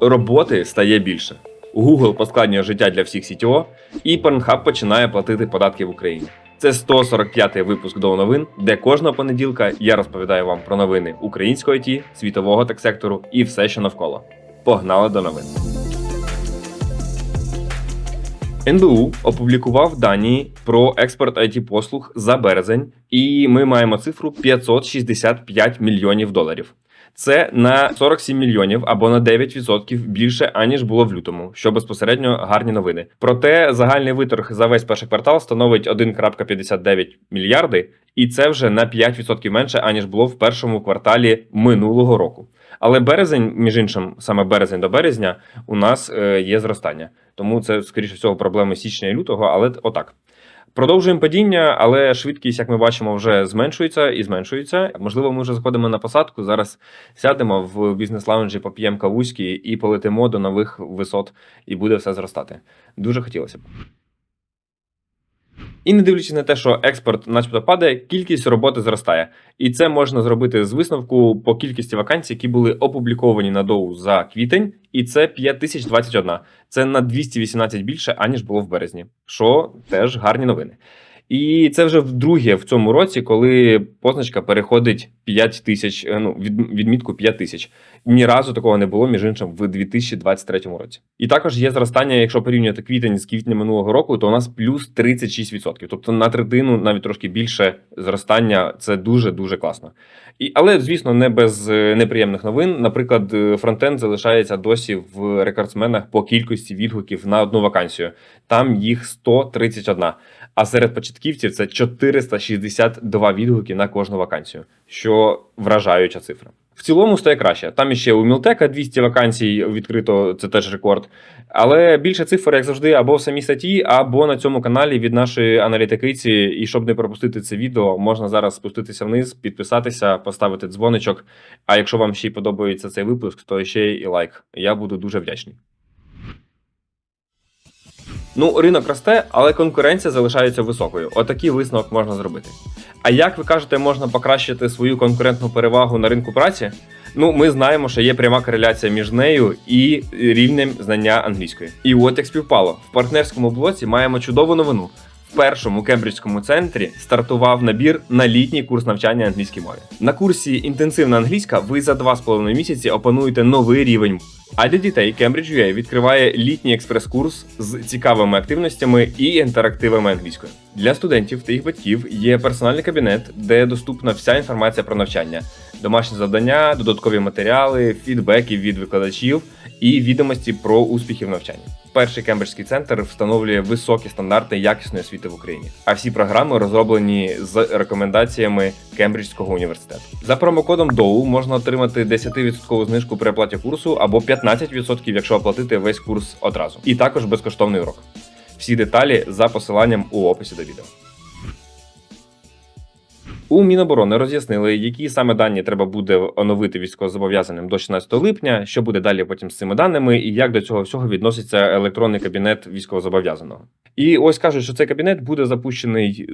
Роботи стає більше. Google поскладнює життя для всіх CTO, і Pornhub починає платити податки в Україні. Це 145-й випуск до новин, де кожного понеділка я розповідаю вам про новини українського ІТ, світового тек-сектору і все, що навколо. Погнали до новин. НБУ опублікував дані про експорт it послуг за березень, і ми маємо цифру 565 мільйонів доларів. Це на 47 мільйонів або на 9% більше аніж було в лютому, що безпосередньо гарні новини. Проте загальний виторг за весь перший квартал становить 1,59 мільярди, і це вже на 5% менше аніж було в першому кварталі минулого року. Але березень, між іншим, саме березень до березня, у нас е, є зростання. Тому це, скоріше всього, проблеми січня і лютого, але отак. Продовжуємо падіння, але швидкість, як ми бачимо, вже зменшується і зменшується. Можливо, ми вже заходимо на посадку. Зараз сядемо в бізнес-лаунжі, поп'ємо кавузькі і полетимо до нових висот, і буде все зростати. Дуже хотілося б. І не дивлячись на те, що експорт, начебто, падає, кількість роботи зростає. І це можна зробити з висновку по кількості вакансій, які були опубліковані на доу за квітень, і це 5021. Це на 218 більше, аніж було в березні, що теж гарні новини. І це вже вдруге в цьому році, коли позначка переходить 5 тисяч, е, ну, від, відмітку 5 тисяч. Ні разу такого не було, між іншим, в 2023 році. І також є зростання, якщо порівнювати квітень з квітня минулого року, то у нас плюс 36%. Тобто на третину, навіть трошки більше зростання. Це дуже дуже класно. І, але, звісно, не без е, неприємних новин. Наприклад, е, фронтенд залишається досі в рекордсменах по кількості відгуків на одну вакансію. Там їх 131. А серед початківців це 462 відгуки на кожну вакансію, що вражаюча цифра. В цілому стає краще. Там іще у Мілтека 200 вакансій відкрито, це теж рекорд. Але більше цифр, як завжди, або в самій статті, або на цьому каналі від нашої аналітикиці. І щоб не пропустити це відео, можна зараз спуститися вниз, підписатися, поставити дзвоничок. А якщо вам ще й подобається цей випуск, то ще і лайк. Я буду дуже вдячний. Ну, ринок росте, але конкуренція залишається високою. Отакий висновок можна зробити. А як ви кажете, можна покращити свою конкурентну перевагу на ринку праці? Ну, ми знаємо, що є пряма кореляція між нею і рівнем знання англійської. І от як співпало, в партнерському блоці маємо чудову новину. В першому кембриджському центрі стартував набір на літній курс навчання англійській мові. На курсі інтенсивна англійська ви за 2,5 місяці опануєте новий рівень. А для дітей Cambridge UA відкриває літній експрес-курс з цікавими активностями і інтерактивами англійською. Для студентів та їх батьків є персональний кабінет, де доступна вся інформація про навчання, домашні завдання, додаткові матеріали, фідбеки від викладачів і відомості про успіхи в навчанні. Перший кембриджський центр встановлює високі стандарти якісної освіти в Україні. А всі програми розроблені з рекомендаціями Кембриджського університету. За промокодом DOU можна отримати 10% знижку при оплаті курсу або 15%, якщо оплатити весь курс одразу. І також безкоштовний урок. Всі деталі за посиланням у описі до відео. У Міноборони роз'яснили, які саме дані треба буде оновити військовозобов'язаним до 16 липня, що буде далі потім з цими даними, і як до цього всього відноситься електронний кабінет військовозобов'язаного. І ось кажуть, що цей кабінет буде запущений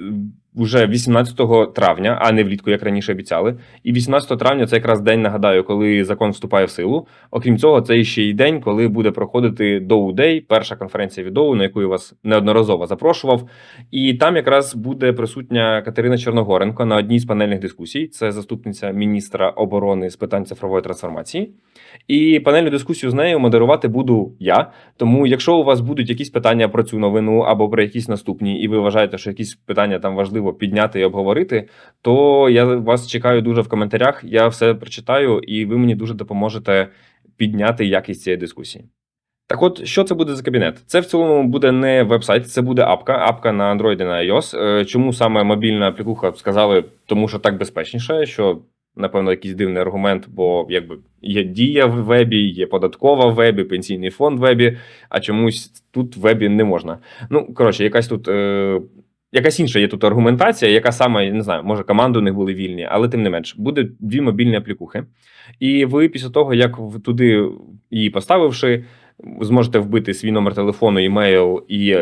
вже 18 травня, а не влітку, як раніше обіцяли. І 18 травня це якраз день, нагадаю, коли закон вступає в силу. Окрім цього, це ще й день, коли буде проходити Доу Дей, перша конференція від Доу, на яку я вас неодноразово запрошував. І там якраз буде присутня Катерина Чорногоренко на одній з панельних дискусій. Це заступниця міністра оборони з питань цифрової трансформації. І панельну дискусію з нею модерувати буду я. Тому, якщо у вас будуть якісь питання про цю новину або про якісь наступні, і ви вважаєте, що якісь питання там важливо підняти і обговорити, то я вас чекаю дуже в коментарях. Я все прочитаю, і ви мені дуже допоможете підняти якість цієї дискусії. Так от, що це буде за кабінет? Це в цілому буде не веб-сайт, це буде апка, апка на Android і на iOS. Е, Чому саме мобільна аплікуха сказали, тому що так безпечніше, що напевно якийсь дивний аргумент, бо якби є дія в вебі, є податкова в вебі, пенсійний фонд в вебі, а чомусь тут в вебі не можна. Ну, коротше, якась тут. Е, Якась інша є тут аргументація, яка саме, я не знаю, може команди у них були вільні, але тим не менш, буде дві мобільні аплікухи. І ви після того, як туди її поставивши, зможете вбити свій номер телефону, імейл і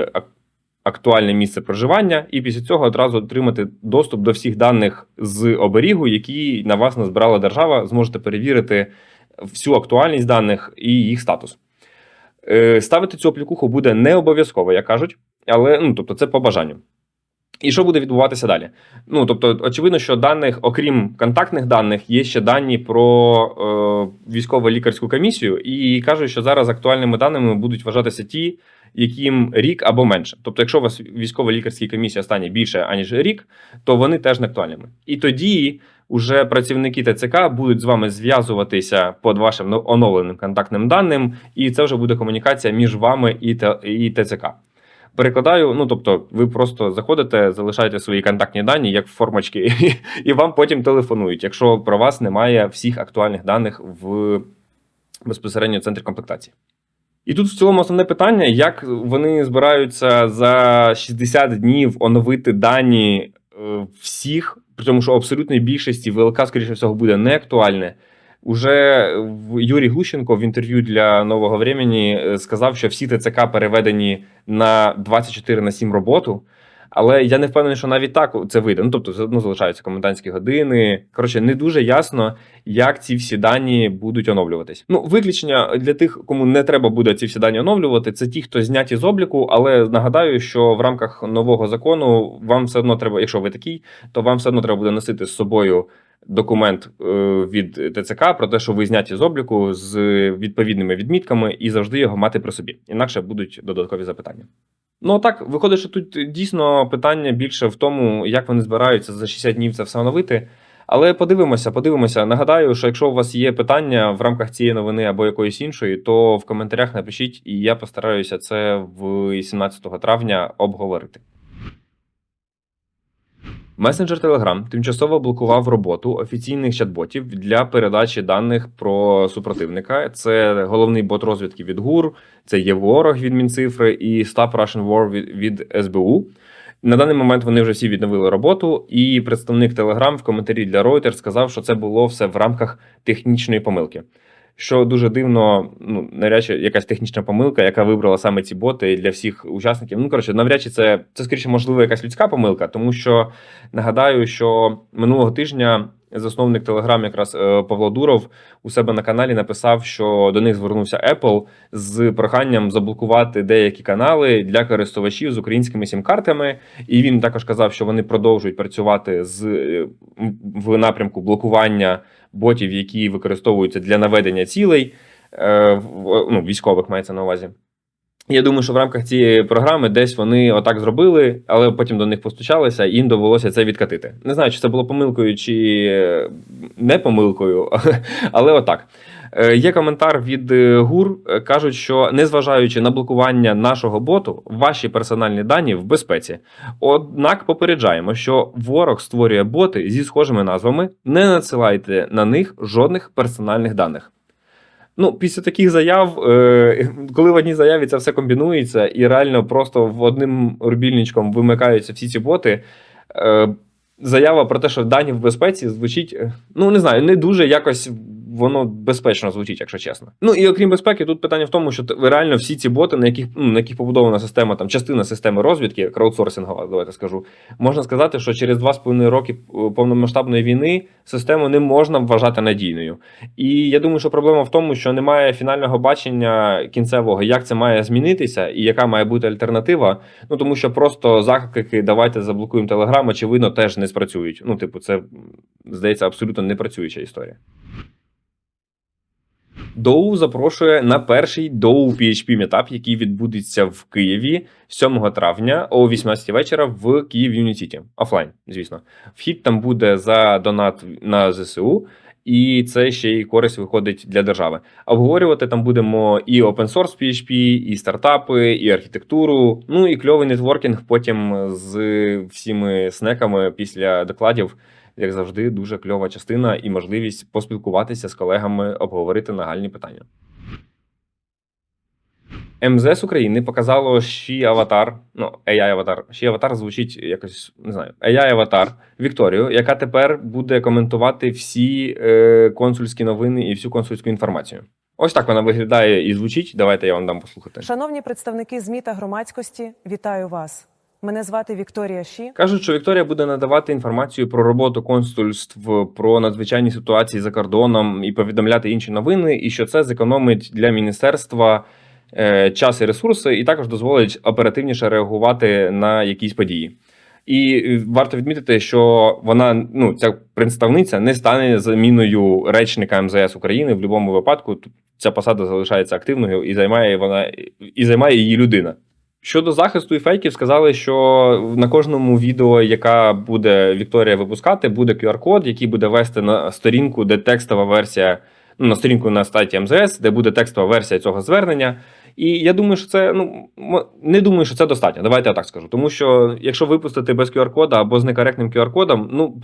актуальне місце проживання, і після цього одразу отримати доступ до всіх даних з оберігу, які на вас назбирала держава. Зможете перевірити всю актуальність даних і їх статус. Е, Ставити цю аплікуху буде не обов'язково, як кажуть, але ну, тобто, це по бажанню. І що буде відбуватися далі? Ну тобто, очевидно, що даних, окрім контактних даних, є ще дані про е, військово-лікарську комісію, і кажуть, що зараз актуальними даними будуть вважатися ті, яким рік або менше. Тобто, якщо у вас військово-лікарській комісії стане більше аніж рік, то вони теж не актуальними. І тоді уже працівники ТЦК будуть з вами зв'язуватися під вашим ну, оновленим контактним даним, і це вже буде комунікація між вами і ТЦК. Перекладаю, ну тобто, ви просто заходите, залишаєте свої контактні дані як формочки, і вам потім телефонують, якщо про вас немає всіх актуальних даних в безпосередньо центрі комплектації. І тут в цілому основне питання: як вони збираються за 60 днів оновити дані е, всіх, при тому, що абсолютної більшості ВЛК, скоріше всього, буде не актуальне. Уже Юрій Глущенко в інтерв'ю для нового времени сказав, що всі ТЦК переведені на 24 на 7 роботу. Але я не впевнений, що навіть так це вийде. Ну тобто, одно залишаються комендантські години. Коротше, не дуже ясно, як ці всі дані будуть оновлюватись. Ну, виключення для тих, кому не треба буде ці всі дані оновлювати, це ті, хто зняті з обліку. Але нагадаю, що в рамках нового закону вам все одно треба, якщо ви такий, то вам все одно треба буде носити з собою документ е, від ТЦК про те, що ви зняті з обліку з відповідними відмітками, і завжди його мати при собі. Інакше будуть додаткові запитання. Ну так, виходить, що тут дійсно питання більше в тому, як вони збираються за 60 днів це все оновити. Але подивимося, подивимося. Нагадаю, що якщо у вас є питання в рамках цієї новини або якоїсь іншої, то в коментарях напишіть, і я постараюся це в 17 травня обговорити. Месенджер Telegram тимчасово блокував роботу офіційних чат-ботів для передачі даних про супротивника. Це головний бот розвідки від ГУР, це є ворог від Мінцифри і Stop Russian War від, СБУ. На даний момент вони вже всі відновили роботу, і представник Telegram в коментарі для Reuters сказав, що це було все в рамках технічної помилки. Що дуже дивно, ну навряд чи якась технічна помилка, яка вибрала саме ці боти для всіх учасників. Ну коротше, навряд чи це, це скоріше можливо якась людська помилка, тому що нагадаю, що минулого тижня засновник Telegram, якраз е, Павло Дуров, у себе на каналі написав, що до них звернувся Apple з проханням заблокувати деякі канали для користувачів з українськими сім-картами. І він також казав, що вони продовжують працювати з е, в напрямку блокування ботів, які використовуються для наведення цілей е, ну, військових мається на увазі. Я думаю, що в рамках цієї програми десь вони отак зробили, але потім до них постучалися, і їм довелося це відкатити. Не знаю, чи це було помилкою чи е, не помилкою, але отак. Е, Є коментар від е, ГУР. Кажуть, що незважаючи на блокування нашого боту, ваші персональні дані в безпеці. Однак попереджаємо, що ворог створює боти зі схожими назвами. Не надсилайте на них жодних персональних даних. Ну, після таких заяв, е, коли в одній заяві це все комбінується, і реально просто в одним рубільничком вимикаються всі ці боти. Е, заява про те, що дані в безпеці звучить, е, ну не знаю, не дуже якось воно безпечно звучить, якщо чесно. Ну і окрім безпеки, тут питання в тому, що реально всі ці боти, на яких, ну, на яких побудована система, там частина системи розвідки, краудсорсингова, давайте скажу, можна сказати, що через 2,5 роки е, повномасштабної війни систему не можна вважати надійною. І я думаю, що проблема в тому, що немає фінального бачення кінцевого, як це має змінитися, і яка має бути альтернатива. Ну тому що просто заклики давайте заблокуємо Телеграм, очевидно, теж не спрацюють. Ну, типу, це здається абсолютно не працююча історія. Доу запрошує на перший Доу PHP метап, який відбудеться в Києві 7 травня о 18 вечора в Київ Юнітіті. Офлайн, звісно. Вхід там буде за донат на ЗСУ, і це ще й користь виходить для держави. Обговорювати там будемо і open source PHP, і стартапи, і архітектуру. Ну і кльовий нетворкінг потім з всіми снеками після докладів. Як завжди, дуже кльова частина і можливість поспілкуватися з колегами, обговорити нагальні питання. МЗС України показало ще аватар, ну, AI аватар. Ще аватар звучить якось не знаю. AI аватар Вікторію, яка тепер буде коментувати всі е, консульські новини і всю консульську інформацію. Ось так вона виглядає і звучить. Давайте я вам дам послухати. Шановні представники ЗМІ та громадськості, вітаю вас. Мене звати Вікторія Ші. Кажуть, що Вікторія буде надавати інформацію про роботу консульств, про надзвичайні ситуації за кордоном і повідомляти інші новини, і що це зекономить для міністерства е, час і ресурси, і також дозволить оперативніше реагувати на якісь події. І варто відмітити, що вона, ну, ця представниця не стане заміною речника МЗС України в будь-якому випадку. Ця посада залишається активною і займає вона і займає її людина. Щодо захисту і фейків, сказали, що на кожному відео, яка буде Вікторія випускати, буде QR-код, який буде вести на сторінку, де текстова версія, ну на сторінку на сайті МЗС, де буде текстова версія цього звернення. І я думаю, що це ну не думаю, що це достатньо. Давайте я так скажу. Тому що якщо випустити без QR-кода або з некоректним QR-кодом, ну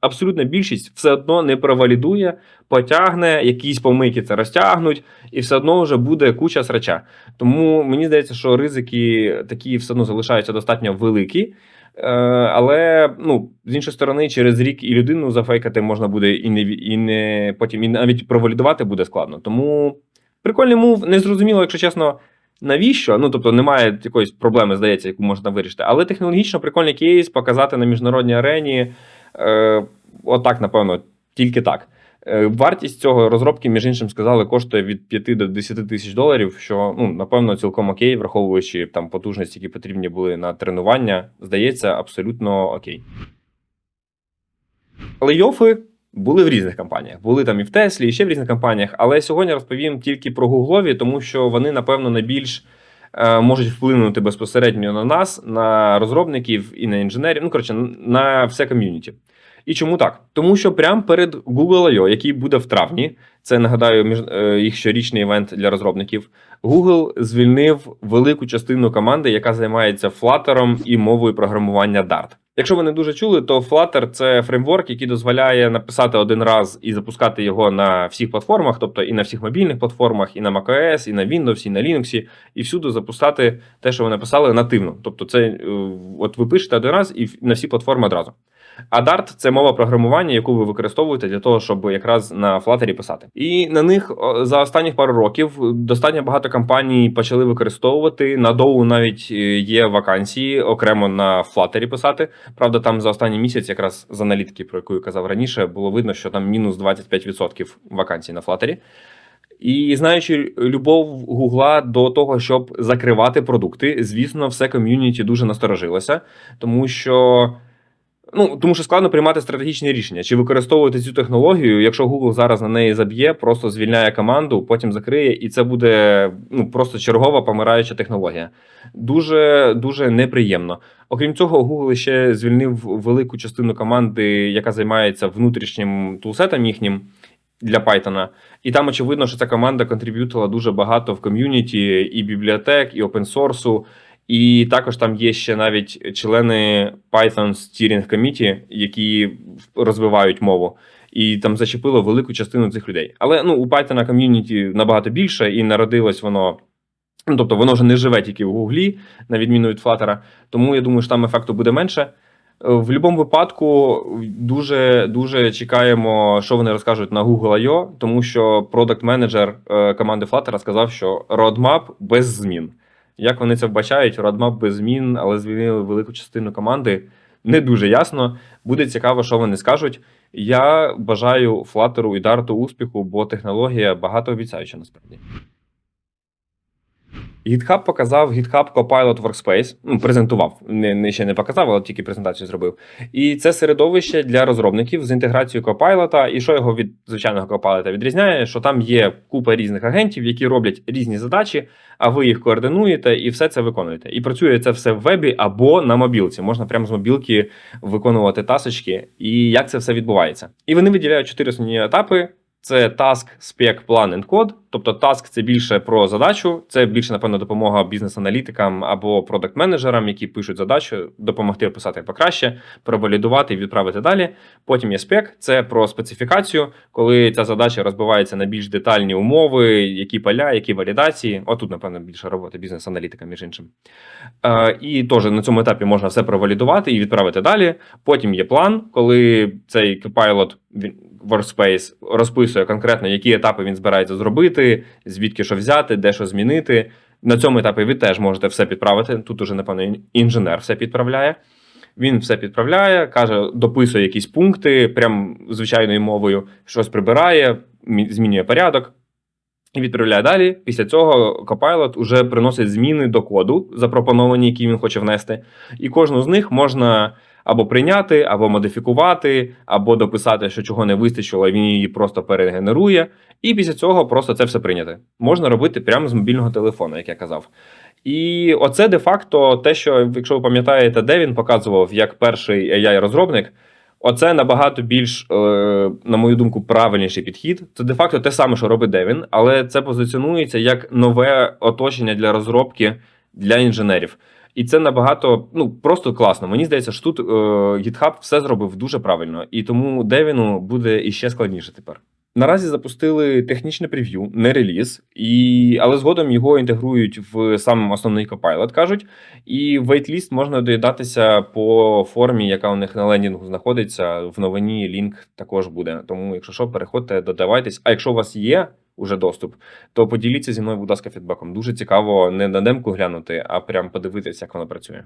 абсолютна більшість все одно не провалідує, потягне, якісь помийки це розтягнуть, і все одно вже буде куча срача. Тому мені здається, що ризики такі все одно залишаються достатньо великі. Е, Але ну з іншої сторони, через рік і людину зафейкати можна буде і не і не потім і навіть провалідувати буде складно. Тому прикольний мув, не зрозуміло, якщо чесно. Навіщо? Ну тобто немає якоїсь проблеми, здається, яку можна вирішити. Але технологічно прикольний кейс показати на міжнародній арені. Е, отак, напевно, тільки так. Е, Вартість цього розробки, між іншим, сказали, коштує від 5 до 10 тисяч доларів, що ну напевно цілком окей, враховуючи там потужності, які потрібні були на тренування, здається, абсолютно окей. Лейофи були в різних компаніях. Були там і в Теслі, і ще в різних компаніях. Але сьогодні розповім тільки про гуглові, тому що вони, напевно, найбільш е, можуть вплинути безпосередньо на нас, на розробників і на інженерів. Ну коротше, на все ком'юніті. І чому так? Тому що прямо перед Google I.O., який буде в травні, це нагадаю, між е, їх щорічний івент для розробників. Google звільнив велику частину команди, яка займається Flutter і мовою програмування Dart. Якщо ви не дуже чули, то Flutter – це фреймворк, який дозволяє написати один раз і запускати його на всіх платформах, тобто і на всіх мобільних платформах, і на macOS, і на Windows, і на Linux, і всюди запускати те, що ви написали нативно. Тобто, це е, от ви пишете один раз і на всі платформи одразу. А Dart – це мова програмування, яку ви використовуєте для того, щоб якраз на Flutter писати. І на них за останні пару років достатньо багато компаній почали використовувати. На Dow навіть е, є вакансії окремо на Flutter писати. Правда, там за останній місяць, якраз з аналітики, про яку я казав раніше, було видно, що там мінус 25% вакансій на Flutter. І знаючи любов Гугла до того, щоб закривати продукти, звісно, все ком'юніті дуже насторожилося, тому що. Ну, тому що складно приймати стратегічні рішення, чи використовувати цю технологію, якщо Google зараз на неї заб'є, просто звільняє команду, потім закриє, і це буде ну просто чергова помираюча технологія. Дуже дуже неприємно. Окрім цього, Google ще звільнив велику частину команди, яка займається внутрішнім тулсетом їхнім для Python. І там очевидно, що ця команда контриб'ютила дуже багато в ком'юніті і бібліотек, і опенсорсу. І також там є ще навіть члени Python Steering Committee, які розвивають мову, і там зачепило велику частину цих людей. Але ну у Python ком'юніті набагато більше, і народилось воно. Ну, тобто воно вже не живе тільки в Гуглі, на відміну від Flutter, тому я думаю, що там ефекту буде менше. Е, В будь-якому випадку дуже дуже чекаємо, що вони розкажуть на Google I.O., тому що продакт менеджер команди Flutter сказав, що roadmap без змін. Як вони це вбачають, родмап без змін, але звільнили велику частину команди. Не дуже ясно. Буде цікаво, що вони скажуть. Я бажаю Флатеру і Дарту успіху, бо технологія багато обіцяюча насправді. GitHub показав GitHub Copilot Workspace. Ну, презентував. Не, не ще не показав, але тільки презентацію зробив. І це середовище для розробників з інтеграцією Copilot. І що його від звичайного Copilot відрізняє, що там є купа різних агентів, які роблять різні задачі, а ви їх координуєте і все це виконуєте. І працює це все в вебі або на мобілці. Можна прямо з мобілки виконувати тасочки. І як це все відбувається? І вони виділяють чотири основні етапи. Це task, spec, plan and code. Тобто task – це більше про задачу, це більше, напевно, допомога бізнес-аналітикам або продакт-менеджерам, які пишуть задачу, допомогти описати покраще, провалідувати і відправити далі. Потім є spec – це про специфікацію, коли ця задача розбивається на більш детальні умови, які поля, які валідації. Отут, напевно, більше роботи бізнес-аналітика, між іншим. Е, і теж на цьому етапі можна все провалідувати і відправити далі. Потім є план, коли цей він- Workspace розписує конкретно, які етапи він збирається зробити, звідки що взяти, де що змінити. На цьому етапі ви теж можете все підправити. Тут уже, напевно, ін- інженер все підправляє. Він все підправляє, каже, дописує якісь пункти, прям звичайною мовою, щось прибирає, змінює порядок і відправляє далі. Після цього Copilot уже приносить зміни до коду, запропоновані, які він хоче внести. І кожну з них можна або прийняти, або модифікувати, або дописати, що чого не вистачило, і він її просто перегенерує. І після цього просто це все прийняти. Можна робити прямо з мобільного телефона, як я казав. І оце де-факто те, що, якщо ви пам'ятаєте, де він показував як перший AI-розробник, оце набагато більш, е, на мою думку, правильніший підхід. Це де-факто те саме, що робить Девін, але це позиціонується як нове оточення для розробки для інженерів. І це набагато ну просто класно. Мені здається, що тут е, GitHub все зробив дуже правильно, і тому Девіну буде іще складніше тепер. Наразі запустили технічне прев'ю, не реліз, і... але згодом його інтегрують в сам основний Copilot, кажуть. І в waitlist можна доєднатися по формі, яка у них на лендінгу знаходиться. В новині лінк також буде. Тому, якщо що, переходьте, додавайтесь. А якщо у вас є уже доступ, то поділіться зі мною, будь ласка, фідбеком. Дуже цікаво не на демку глянути, а прям подивитися, як воно працює.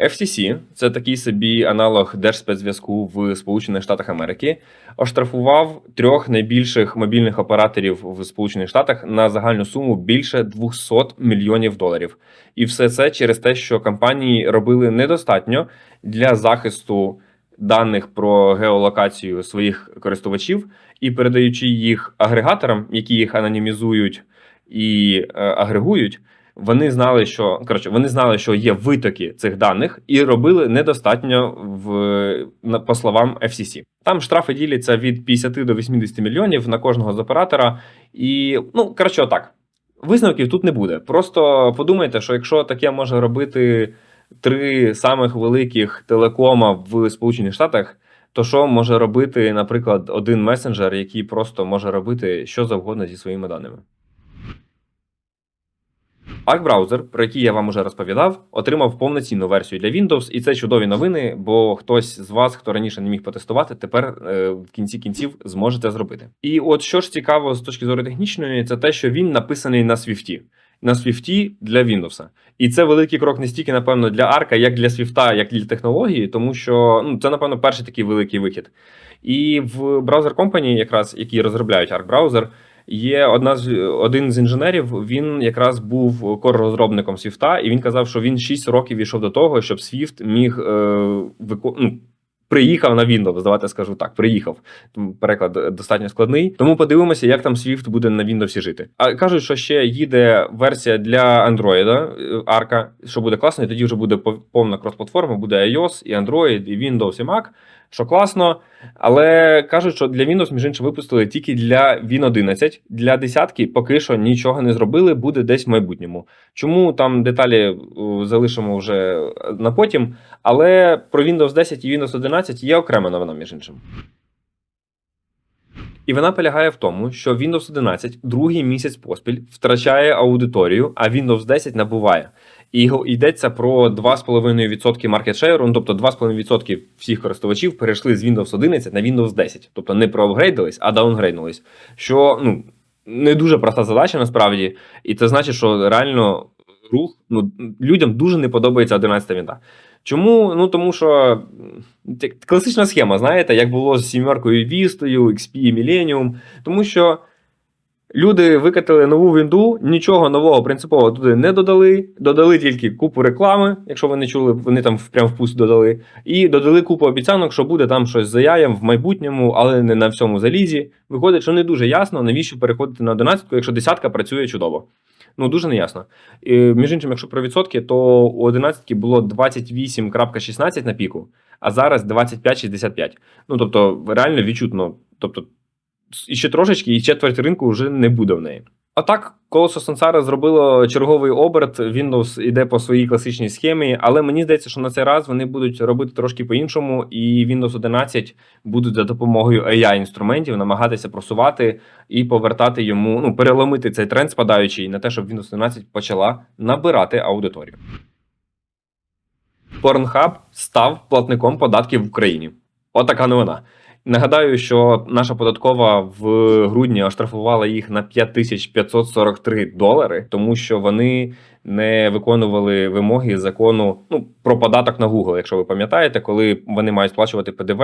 FCC – це такий собі аналог держспецзв'язку в Сполучених Штатах Америки, оштрафував трьох найбільших мобільних операторів в Сполучених Штатах на загальну суму більше 200 мільйонів доларів. І все це через те, що компанії робили недостатньо для захисту даних про геолокацію своїх користувачів і передаючи їх агрегаторам, які їх анонімізують і е, агрегують. Вони знали, що коротше, вони знали, що є витоки цих даних, і робили недостатньо в по словам FCC. Там штрафи діляться від 50 до 80 мільйонів на кожного з оператора. І ну коротше, отак. Висновків тут не буде. Просто подумайте, що якщо таке може робити три самих великих телекома в Сполучених Штатах, то що може робити, наприклад, один месенджер, який просто може робити що завгодно зі своїми даними. Arc-браузер, про який я вам уже розповідав, отримав повноцінну версію для Windows, і це чудові новини, бо хтось з вас, хто раніше не міг потестувати, тепер е, в кінці кінців зможете зробити. І от що ж цікаво з точки зору технічної, це те, що він написаний на Swift. На Swift для Windows. І це великий крок не стільки, напевно, для Арка, як для Swift, як для технології, тому що ну, це, напевно, перший такий великий вихід. І в Browser Company, якраз які розробляють Arc браузер, є одна з один з інженерів. Він якраз був кор-розробником Swift, і він казав, що він 6 років йшов до того, щоб Swift міг е, вико... ну, приїхав на Windows, давайте скажу так, приїхав. Переклад достатньо складний. Тому подивимося, як там Swift буде на Windows жити. А кажуть, що ще їде версія для Android, е, Арка, що буде класно, і тоді вже буде пов- повна крос-платформа, буде iOS, і Android, і Windows, і Mac, що класно. Але кажуть, що для Windows, між іншим, випустили тільки для Win 11. Для десятки поки що нічого не зробили, буде десь в майбутньому. Чому там деталі е, залишимо вже на потім. Але про Windows 10 і Windows 11 є окрема новина, між іншим. І вона полягає в тому, що Windows 11 другий місяць поспіль втрачає аудиторію, а Windows 10 набуває. І йдеться про 2,5% market share, ну, тобто 2,5% всіх користувачів перейшли з Windows 11 на Windows 10. Тобто не проапгрейдились, а даунгрейднулись. Що ну, не дуже проста задача насправді, і це значить, що реально рух ну, людям дуже не подобається 11 вінта. Чому? Ну тому що класична схема, знаєте, як було з сімеркою Вістою, XP і Millennium. Тому що люди викатили нову вінду, нічого нового принципово туди не додали. Додали тільки купу реклами, якщо ви не чули, вони там в- прям впуск додали. І додали купу обіцянок, що буде там щось за яєм в майбутньому, але не на всьому залізі. Виходить, що не дуже ясно, навіщо переходити на 11, якщо десятка працює чудово. Ну, дуже неясно. І, між іншим, якщо про відсотки, то у 11 було 28,16 на піку, а зараз 25,65. Ну, тобто, реально відчутно. Тобто, і ще трошечки, і четверть ринку вже не буде в неї. А так, колесо Сансара зробило черговий оберт. Windows іде по своїй класичній схемі, але мені здається, що на цей раз вони будуть робити трошки по-іншому, і Windows 11 будуть за допомогою AI-інструментів намагатися просувати і повертати йому, ну, переломити цей тренд спадаючий на те, щоб Windows 11 почала набирати аудиторію. Pornhub став платником податків в Україні. Отака новина. Нагадаю, що наша податкова в грудні оштрафувала їх на 5543 долари, тому що вони не виконували вимоги закону ну, про податок на Google, якщо ви пам'ятаєте, коли вони мають сплачувати ПДВ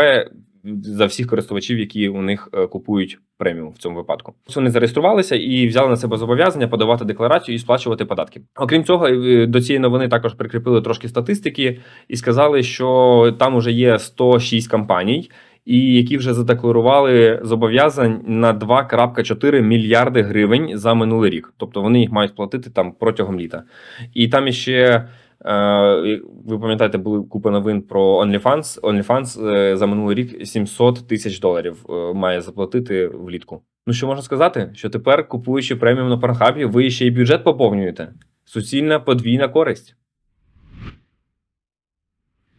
за всіх користувачів, які у них е, купують преміум в цьому випадку. Вони зареєструвалися і взяли на себе зобов'язання подавати декларацію і сплачувати податки. Окрім цього, е, до цієї новини також прикріпили трошки статистики і сказали, що там уже є 106 компаній. І які вже задекларували зобов'язань на 2,4 мільярди гривень за минулий рік. Тобто вони їх мають платити там протягом літа. І там іще е, ви пам'ятаєте, були купа новин про OnlyFans. OnlyFans е, за минулий рік 700 тисяч доларів е, має заплатити влітку. Ну що можна сказати? Що тепер, купуючи преміум на Порнхабі, ви ще й бюджет поповнюєте. Суцільна подвійна користь.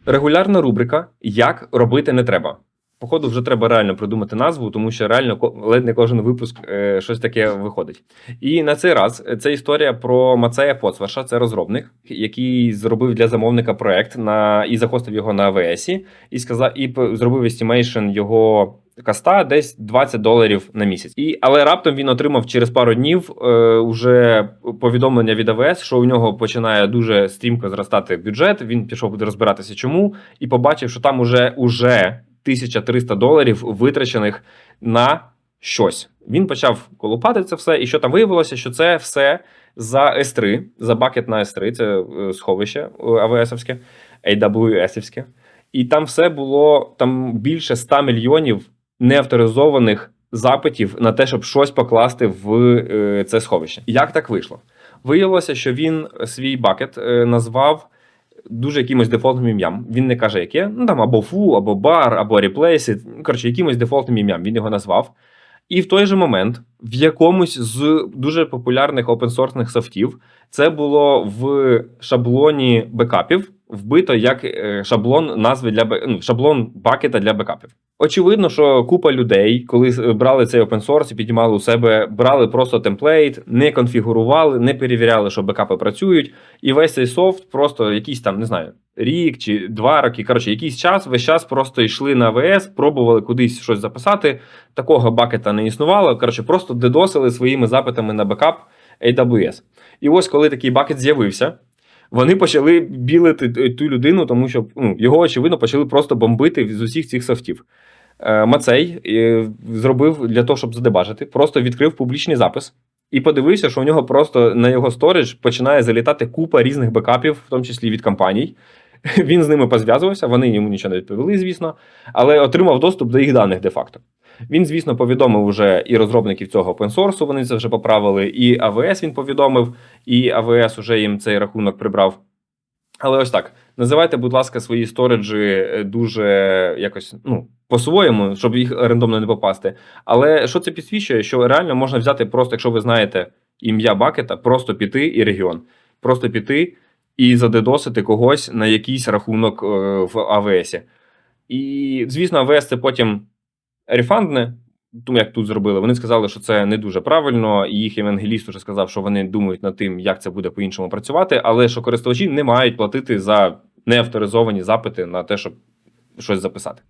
Регулярна рубрика Як робити не треба. Походу, вже треба реально придумати назву, тому що реально ледь не кожен випуск е, щось таке виходить. І на цей раз е, це історія про Мацея Поцварша, це розробник, який зробив для замовника проект на і захостив його на АВС, і сказав, і зробив estimation його каста десь 20 доларів на місяць. І але раптом він отримав через пару днів е, уже повідомлення від АВС, що у нього починає дуже стрімко зростати бюджет. Він пішов буде розбиратися, чому, і побачив, що там уже уже 1300 доларів витрачених на щось. Він почав колупати це все, і що там виявилося, що це все за S3, за бакет на S3, це е, сховище е, АВСовське, AWS-івське. І там все було там більше 100 мільйонів неавторизованих запитів на те, щоб щось покласти в е, це сховище. Як так вийшло? Виявилося, що він свій бакет назвав дуже якимось дефолтним ім'ям. Він не каже, яке. Ну там або фу, або бар, або реплейсит. Коротше, якимось дефолтним ім'ям. Він його назвав. І в той же момент в якомусь з дуже популярних опенсорсних софтів це було в шаблоні бекапів вбито як е, шаблон назви для ну, шаблон бакета для бекапів. Очевидно, що купа людей, коли е, брали цей опенсорс і піднімали у себе, брали просто темплейт, не конфігурували, не перевіряли, що бекапи працюють, і весь цей софт просто якийсь там, не знаю, рік чи два роки. Коротше, якийсь час, весь час просто йшли на ВС, пробували кудись щось записати. Такого бакета не існувало. Коротше, просто дедосили своїми запитами на бекап AWS. І ось коли такий бакет з'явився. Вони почали білити ту людину, тому що ну, його, очевидно, почали просто бомбити з усіх цих софтів. Е, Мацей е, зробив для того, щоб задебажити, просто відкрив публічний запис і подивився, що у нього просто на його сторідж починає залітати купа різних бекапів, в тому числі від компаній. Він з ними позв'язувався, вони йому нічого не відповіли, звісно, але отримав доступ до їх даних де-факто. Він, звісно, повідомив уже і розробників цього опенсорсу, вони це вже поправили, і АВС він повідомив, і АВС уже їм цей рахунок прибрав. Але ось так. Називайте, будь ласка, свої сториджі е, дуже якось ну, по-своєму, щоб їх рандомно не попасти. Але що це підсвічує? Що реально можна взяти просто, якщо ви знаєте ім'я бакета, просто піти і регіон. Просто піти і задедосити когось на якийсь рахунок е, в АВС. І, звісно, АВС це потім рефандне, тому як тут зробили. Вони сказали, що це не дуже правильно, і їх евангеліст уже сказав, що вони думають над тим, як це буде по-іншому працювати, але що користувачі не мають платити за неавторизовані запити на те, щоб щось записати.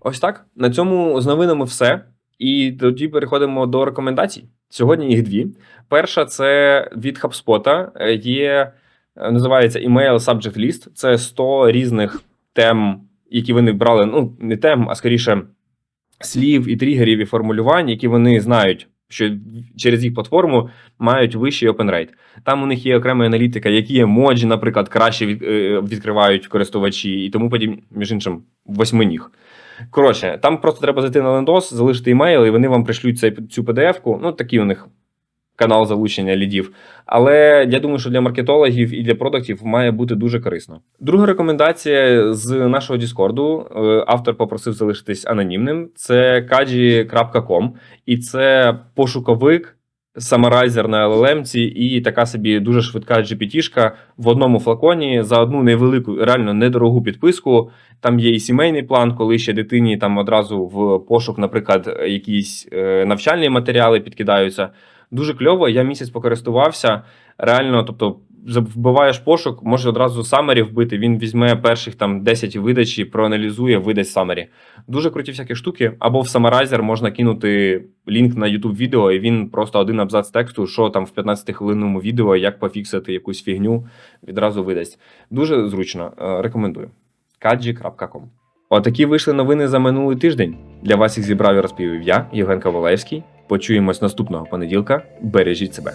Ось так. На цьому з новинами все. І тоді переходимо до рекомендацій. Сьогодні їх дві. Перша це від HubSpot. Е, Є, е, називається Email Subject List. Це 100 різних тем, які вони брали. Ну, не тем, а скоріше слів і тригерів і формулювань, які вони знають, що через їх платформу мають вищий rate. Там у них є окрема аналітика, які емоджі, наприклад, краще е, відкривають користувачі, і тому подібне, між іншим, восьминіг. Коротше, там просто треба зайти на лендос, залишити імейл, і вони вам пришлють цю PDF-ку. Ну, такий у них канал залучення лідів. Але я думаю, що для маркетологів і для продуктів має бути дуже корисно. Друга рекомендація з нашого Діскорду. е, Автор попросив залишитись анонімним. Це kaji.com, і це пошуковик. Самарайзер на LLM і така собі дуже швидка GPT-шка в одному флаконі за одну невелику, реально недорогу підписку. Там є і сімейний план, коли ще дитині там одразу в пошук, наприклад, якісь е, навчальні матеріали підкидаються. Дуже кльово. Я місяць покористувався. Реально, тобто, вбиваєш пошук, може одразу Summary вбити. Він візьме перших там 10 видачі, проаналізує, видасть Summary. Дуже круті всякі штуки. Або в Summarizer можна кинути лінк на YouTube відео, і він просто один абзац тексту, що там в 15-хвилинному відео, як пофіксити якусь фігню, відразу видасть. Дуже зручно. Е, Рекомендую. kaji.com Отакі вийшли новини за минулий тиждень. Для вас їх зібрав і розповів я, Євген Ковалевський. Почуємось наступного понеділка. Бережіть себе.